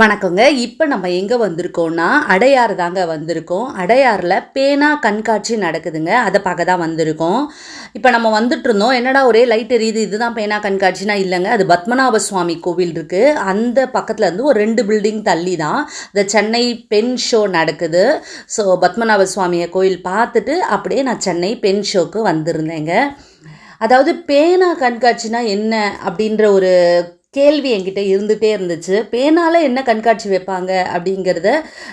வணக்கங்க. இப்போ நம்ம எங்கே வந்திருக்கோம்னா அடையாறு தாங்க வந்திருக்கோம். அடையாறில் பேனா கண்காட்சி நடக்குதுங்க. அதை பார்க்க தான் வந்திருக்கோம். இப்போ நம்ம வந்துட்டு இருந்தோம். என்னடா ஒரே லைட் எரியுது? இதுதான் பேனா கண்காட்சினா இல்லைங்க. அது பத்மநாப சுவாமி கோவில் இருக்குது அந்த பக்கத்தில் இருந்து ஒரு ரெண்டு பில்டிங் தள்ளி தான் இந்த சென்னை பென் ஷோ நடக்குது. ஸோ பத்மநாப சுவாமியை கோயில் பார்த்துட்டு அப்படியே நான் சென்னை பென் ஷோக்கு வந்திருந்தேங்க. அதாவது பேனா கண்காட்சினா என்ன அப்படின்ற ஒரு கேள்வி என்கிட்ட இருந்துகிட்டே இருந்துச்சு. பேனால் என்ன கண்காட்சி வைப்பாங்க அப்படிங்கிறத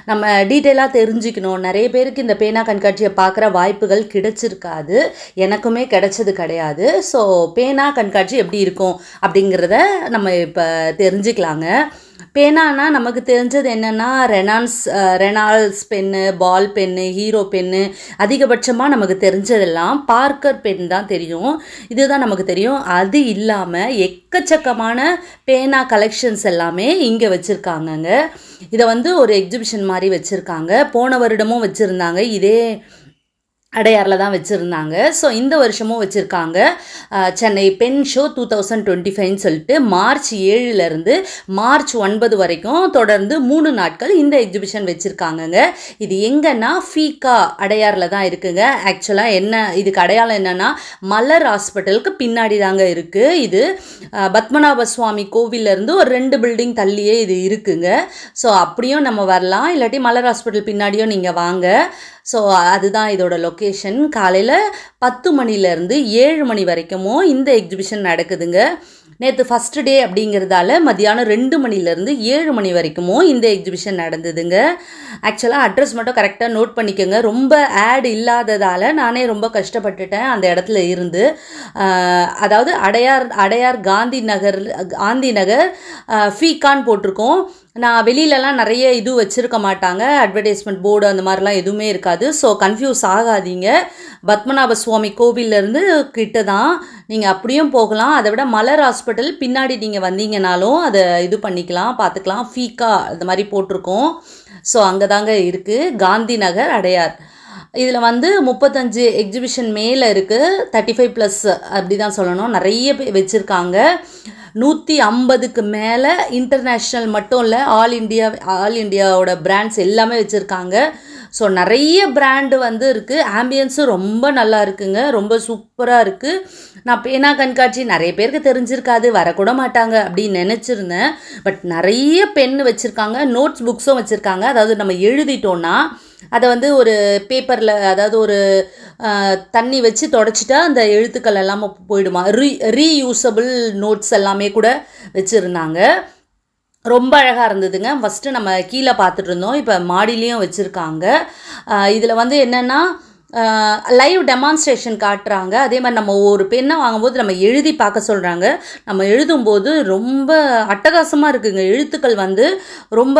நம்ம டீட்டெயிலாக தெரிஞ்சுக்கணும். நிறைய பேருக்கு இந்த பேனா கண்காட்சியை பார்க்குற வாய்ப்புகள் கிடைச்சிருக்காது. எனக்குமே கிடைச்சது கிடையாது. ஸோ பேனா கண்காட்சி எப்படி இருக்கும் அப்படிங்கிறத நம்ம இப்போ தெரிஞ்சுக்கலாங்க. பேனானா நமக்கு தெரிஞ்சது என்னென்னா ரெனான்ஸ் Reynolds pen ball pen Hero pen அதிகபட்சமாக நமக்கு தெரிஞ்சதெல்லாம் பார்க்கர் பென் தான் தெரியும். இதுதான் நமக்கு தெரியும். அது இல்லாமல் எக்கச்சக்கமான பேனா கலெக்ஷன்ஸ் எல்லாமே இங்கே வச்சுருக்காங்கங்க. இதை வந்து ஒரு எக்ஸிபிஷன் மாதிரி வச்சுருக்காங்க. போன வருடமும் வச்சுருந்தாங்க. இதே அடையாரில் தான் வச்சுருந்தாங்க. ஸோ இந்த வருஷமும் வச்சுருக்காங்க. Chennai pen show two thousand twenty ஃபைவ்னு சொல்லிட்டு மார்ச் ஏழுலேருந்து மார்ச் ஒன்பது வரைக்கும் தொடர்ந்து மூணு நாட்கள் இந்த எக்ஸிபிஷன் வச்சுருக்காங்கங்க. இது எங்கன்னா ஃபீகா அடையாரில் தான் இருக்குங்க. ஆக்சுவலாக என்ன இதுக்கு அடையாளம் என்னென்னா மலர் ஹாஸ்பிட்டலுக்கு பின்னாடி தாங்க இருக்குது இது பத்மநாப சுவாமி கோவிலேருந்து ஒரு ரெண்டு பில்டிங் தள்ளியே இது இருக்குங்க. ஸோ அப்படியும் நம்ம வரலாம். இல்லாட்டி மலர் ஹாஸ்பிட்டல் பின்னாடியும் நீங்கள் வாங்க. ஸோ அதுதான் இதோட லொக்கேஷன் காலையில் பத்து மணிலேருந்து ஏழு மணி வரைக்குமோ இந்த எக்ஸிபிஷன் நடக்குதுங்க. நேற்று ஃபஸ்ட்டு டே அப்படிங்கிறதால மதியானம் ரெண்டு மணிலேருந்து ஏழு மணி வரைக்குமோ இந்த எக்ஸிபிஷன் நடந்ததுங்க. ஆக்சுவலாக அட்ரஸ் மட்டும் கரெக்டாக நோட் பண்ணிக்கோங்க. ரொம்ப ஆட் இல்லாததால் நானே ரொம்ப கஷ்டப்பட்டுட்டேன் அந்த இடத்துல இருந்து. அதாவது அடையார் அடையார் காந்தி நகர் காந்தி நகர் ஃபீகான் போட்டிருக்கோம். நான் வெளியிலலாம் நிறைய இது வச்சுருக்க மாட்டாங்க. அட்வர்டைஸ்மெண்ட் போர்டு அந்த மாதிரிலாம் எதுவுமே இருக்காது. ஸோ கன்ஃபியூஸ் ஆகாதீங்க. பத்மநாப சுவாமி கோவிலேருந்து கிட்ட தான் நீங்கள் அப்படியும் போகலாம். அதை விட மலர் ஹாஸ்பிட்டல் பின்னாடி நீங்கள் வந்தீங்கனாலும் அதை இது பண்ணிக்கலாம் பார்த்துக்கலாம். ஃபீக்கா அந்த மாதிரி போட்டிருக்கோம். ஸோ அங்கே தாங்க இருக்குது காந்தி நகர் அடையார். இதில் வந்து முப்பத்தஞ்சு எக்ஸிபிஷன் மேலே இருக்குது தேர்ட்டி ஃபைவ் ப்ளஸ் அப்படி தான் சொல்லணும். நிறைய பேர் வச்சுருக்காங்க. நூற்றி ஐம்பதுக்கு மேலே இன்டர்நேஷ்னல் மட்டும் இல்லை ஆல் இண்டியா ஆல் இண்டியாவோட பிராண்ட்ஸ் எல்லாமே வச்சுருக்காங்க. ஸோ நிறைய பிராண்டு வந்து இருக்குது ஆம்பியன்ஸும் ரொம்ப நல்லா இருக்குங்க. ரொம்ப சூப்பராக இருக்குது நான் பேனா கண்காட்சி நிறைய பேருக்கு தெரிஞ்சிருக்காது. வரக்கூட மாட்டாங்க அப்படின்னு நினச்சிருந்தேன். பட் நிறைய பென் வச்சுருக்காங்க. நோட்ஸ் புக்ஸும் வச்சுருக்காங்க. அதாவது நம்ம எழுதிட்டோன்னா அதை வந்து ஒரு பேப்பரில் அதாவது ஒரு தண்ணி வச்சு தொடச்சிட்டா அந்த எழுத்துக்கள் எல்லாமே போயிடுமா? ரீ ரீயூசபிள் நோட்ஸ் எல்லாமே கூட வச்சுருந்தாங்க. ரொம்ப அழகாக இருந்ததுங்க. ஃபஸ்ட்டு நம்ம கீழே பார்த்துட்டு இருந்தோம். இப்போ மாடிலையும் வச்சுருக்காங்க. இதில் வந்து என்னென்னா லைவ் டெமான்ஸ்ட்ரேஷன் காட்டுறாங்க. அதே மாதிரி நம்ம ஒரு பெண்ணை வாங்கும்போது நம்ம எழுதி பார்க்க சொல்கிறாங்க நம்ம எழுதும்போது ரொம்ப அட்டகாசமாக இருக்குங்க. எழுத்துக்கள் வந்து ரொம்ப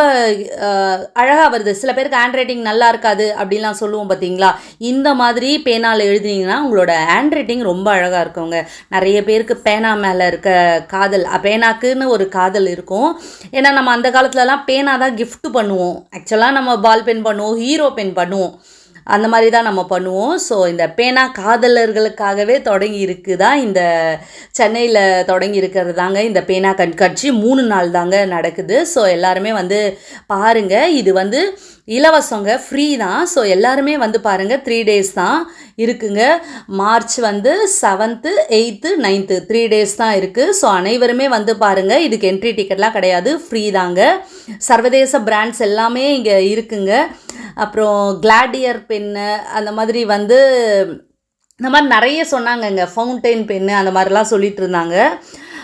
அழகாக வருது. சில பேருக்கு ஹேண்ட் ரைட்டிங் நல்லா இருக்காது அப்படின்லாம் சொல்லுவோம் பார்த்தீங்களா? இந்த மாதிரி பேனாவில் எழுதினீங்கன்னா உங்களோட ஹேண்ட் ரைட்டிங் ரொம்ப அழகாக இருக்குங்க. நிறைய பேருக்கு பேனா மேலே இருக்க காதல் பேனாக்குன்னு ஒரு காதல் இருக்கும். ஏன்னா நம்ம அந்த காலத்துலலாம் பேனா தான் கிஃப்ட் பண்ணுவோம். ஆக்சுவலாக நம்ம பால் பென் பண்ணுவோம் ஹீரோ பென் பண்ணுவோம். அந்த மாதிரி தான் நம்ம பண்ணுவோம். ஸோ இந்த பேனா காதலர்களுக்காகவே தொடங்கி இருக்குதா? இந்த சென்னையில் தொடங்கி இருக்கிறது தாங்க இந்த பேனா கண்காட்சி. மூணு நாள் தாங்க நடக்குது. ஸோ எல்லாருமே வந்து பாருங்கள் இது வந்து இலவசங்க ஃப்ரீ தான். ஸோ எல்லாருமே வந்து பாருங்கள் த்ரீ டேஸ் தான் இருக்குங்க. மார்ச் வந்து seventh eighth ninth three days தான் இருக்குது ஸோ அனைவருமே வந்து பாருங்கள் இதுக்கு என்ட்ரி டிக்கெட்லாம் கிடையாது. ஃப்ரீ தாங்க. சர்வதேச பிராண்ட்ஸ் எல்லாமே இங்கே இருக்குங்க. அப்புறம் கிளாடியர் பென்னு அந்த மாதிரி வந்து இந்த மாதிரி நிறைய சொன்னாங்கங்க. ஃபவுண்டைன் பென்னு அந்த மாதிரிலாம் சொல்லிட்டு இருந்தாங்க.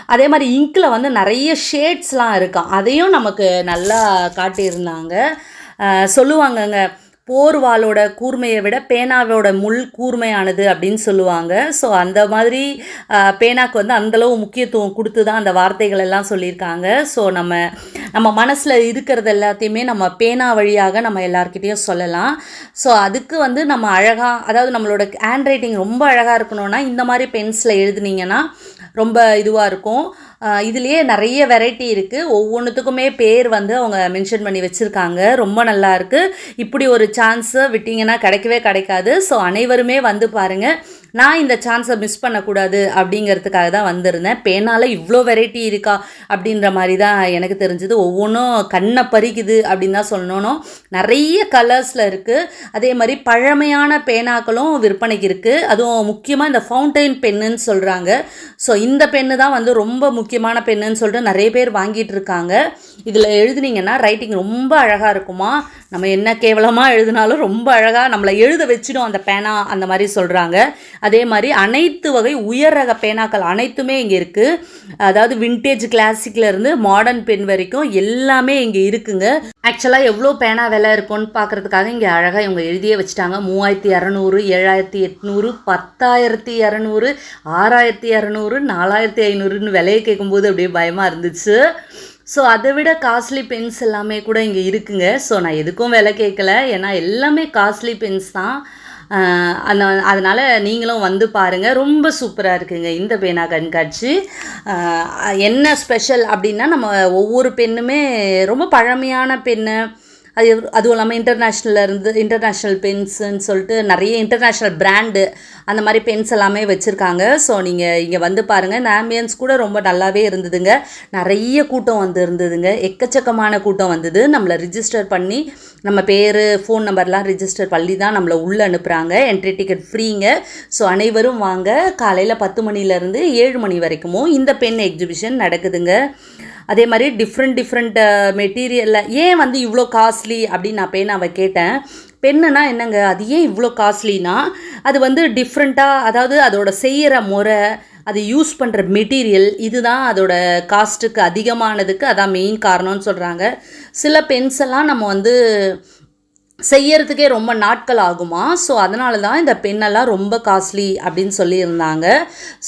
அதே மாதிரி இங்கில் வந்து நிறைய ஷேட்ஸ்லாம் இருக்கான் அதையும் நமக்கு நல்லா காட்டியிருந்தாங்க. சொல்லுவாங்கங்க போர்வாளோட கூர்மையை விட பேனாவோட முள் கூர்மையானது அப்படின்னு சொல்லுவாங்க. ஸோ அந்த மாதிரி பேனாக்கு வந்து அந்தளவு முக்கியத்துவம் கொடுத்து தான் அந்த வார்த்தைகள் எல்லாம் சொல்லியிருக்காங்க. ஸோ நம்ம நம்ம மனசில் இருக்கிறது எல்லாத்தையுமே நம்ம பேனா வழியாக நம்ம எல்லார்கிட்டேயும் சொல்லலாம். ஸோ அதுக்கு வந்து நம்ம அழகாக அதாவது நம்மளோட ஹேண்ட் ரைட்டிங் ரொம்ப அழகாக இருக்கணும்னா இந்த மாதிரி பென்சில் எழுதுனீங்கன்னா ரொம்ப இதுவாக இருக்கும். இதுலேயே நிறைய வெரைட்டி இருக்குது ஒவ்வொன்றுத்துக்குமே பேர் வந்து அவங்க மென்ஷன் பண்ணி வச்சுருக்காங்க. ரொம்ப நல்லா இருக்குது இப்படி ஒரு சான்ஸு விட்டிங்கன்னா கிடைக்கவே கிடைக்காது. ஸோ அனைவருமே வந்து பாருங்கள் நான் இந்த சான்ஸை மிஸ் பண்ணக்கூடாது அப்படிங்கிறதுக்காக தான் வந்திருந்தேன். பேனால் இவ்வளோ வெரைட்டி இருக்கா அப்படின்ற மாதிரி தான் எனக்கு தெரிஞ்சது. ஒவ்வொன்றும் கண்ணை பறிக்குது அப்படின்னு தான் சொல்லணும். நிறைய கலர்ஸில் இருக்குது அதே மாதிரி பழமையான பேனாக்களும் விற்பனைக்கு இருக்குது அதுவும் முக்கியமாக இந்த ஃபவுண்டைன் பென்னுன்னு சொல்கிறாங்க ஸோ இந்த பென்னு தான் வந்து ரொம்ப முக்கியமான பென்னுன்னு சொல்லிட்டு நிறைய பேர் வாங்கிட்டு இருக்காங்க. இதில் எழுதுனீங்கன்னா ரைட்டிங் ரொம்ப அழகாக இருக்குமா? நம்ம என்ன கேவலமாக எழுதினாலும் ரொம்ப அழகாக நம்மளை எழுத வச்சிடும் அந்த பேனா அந்த மாதிரி சொல்கிறாங்க அதே மாதிரி அனைத்து வகை உயர் ரக பேனாக்கள் அனைத்துமே இங்கே இருக்குது அதாவது விண்டேஜ் கிளாசிக்லேருந்து மாடர்ன் பென் வரைக்கும் எல்லாமே இங்கே இருக்குங்க. ஆக்சுவலாக எவ்வளோ பேனா விலை இருக்கும்னு பார்க்குறதுக்காக இங்கே அழகாக இவங்க எழுதியே வச்சுட்டாங்க. மூவாயிரத்தி இரநூறு ஏழாயிரத்தி எட்நூறு பத்தாயிரத்தி இரநூறு ஆறாயிரத்தி இரநூறு நாலாயிரத்தி ஐநூறுன்னு விலையை கேட்கும்போது அப்படியே பயமாக இருந்துச்சு. ஸோ அதை விட காஸ்ட்லி பென்ஸ் எல்லாமே கூட இங்கே இருக்குங்க. ஸோ நான் எதுக்கும் விலை கேட்கல. ஏன்னா எல்லாமே காஸ்ட்லி பென்ஸ் தான். அந்த அதனால் நீங்களும் வந்து பாருங்கள் ரொம்ப சூப்பராக இருக்குங்க இந்த பேனா கண்காட்சி. என்ன ஸ்பெஷல் அப்படின்னா நம்ம ஒவ்வொரு பெண்ணுமே ரொம்ப பழமையான பெண்ணு. அது அதுவும் இல்லாமல் இன்டர்நேஷ்னலில் இருந்து இன்டர்நேஷ்னல் பென்ஸுன்னு சொல்லிட்டு நிறைய இன்டர்நேஷ்னல் பிராண்டு அந்த மாதிரி பென்ஸ் எல்லாமே வச்சுருக்காங்க. ஸோ நீங்கள் இங்கே வந்து பாருங்கள் இந்த ஆம்பியன்ஸ் கூட ரொம்ப நல்லாவே இருந்ததுங்க. நிறைய கூட்டம் வந்து இருந்ததுங்க. எக்கச்சக்கமான கூட்டம் வந்தது. நம்மளை ரிஜிஸ்டர் பண்ணி நம்ம பேர் ஃபோன் நம்பர்லாம் ரிஜிஸ்டர் பண்ணி தான் நம்மளை உள்ளே அனுப்புகிறாங்க என்ட்ரி டிக்கெட் ஃப்ரீங்க ஸோ அனைவரும் வாங்க. காலையில் பத்து மணிலேருந்து ஏழு மணி வரைக்கும் இந்த பென் எக்ஸிபிஷன் நடக்குதுங்க. அதே மாதிரி டிஃப்ரெண்ட் டிஃப்ரெண்ட் மெட்டீரியலில் ஏன் வந்து இவ்வளோ காஸ்ட்லி அப்படின்னு நான் பேனாவை கேட்டேன். பெண்ணுனா என்னங்க? அது ஏன் இவ்வளோ காஸ்ட்லினா அது வந்து டிஃப்ரெண்ட்டாக அதாவது அதோட செய்கிற முறை அது யூஸ் பண்ணுற மெட்டீரியல் இதுதான் அதோட காஸ்ட்டுக்கு அதிகமானதுக்கு அதான் மெயின் காரணம்னு சொல்கிறாங்க சில பென்ஸ் எல்லாம் நம்ம வந்து செய்யறதுக்கே ரொம்ப நாட்கள் ஆகுமா? ஸோ அதனால தான் இந்த பெண்ணெல்லாம் ரொம்ப காஸ்ட்லி அப்படின்னு சொல்லியிருந்தாங்க.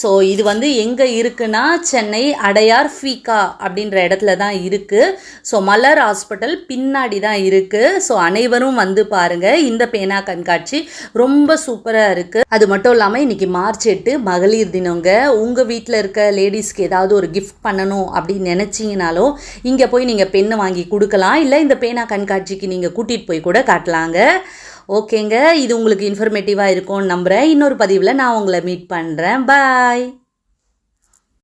ஸோ இது வந்து எங்கே இருக்குன்னா சென்னை அடையார் ஃபீகா அப்படின்ற இடத்துல தான் இருக்குது ஸோ மலர் ஹாஸ்பிட்டல் பின்னாடி தான் இருக்குது ஸோ அனைவரும் வந்து பாருங்கள் இந்த பேனா கண்காட்சி ரொம்ப சூப்பராக இருக்குது அது மட்டும் இல்லாமல் இன்றைக்கி மார்ச் எட்டு மகளிர் தினங்க. உங்கள் வீட்டில் இருக்க லேடிஸ்க்கு ஏதாவது ஒரு கிஃப்ட் பண்ணணும் அப்படின்னு நினச்சிங்கனாலும் இங்கே போய் நீங்கள் பெண்ணை வாங்கி கொடுக்கலாம். இல்லை இந்த பேனா கண்காட்சிக்கு நீங்கள் கூட்டிகிட்டு போய் கூட காட்டலாங்க ஓகேங்க. இது உங்களுக்கு இன்ஃபர்மேட்டிவாக இருக்கும்னு நம்புகிறேன் இன்னொரு பதிவில் நான் உங்களை மீட் பண்ணுறேன் பாய்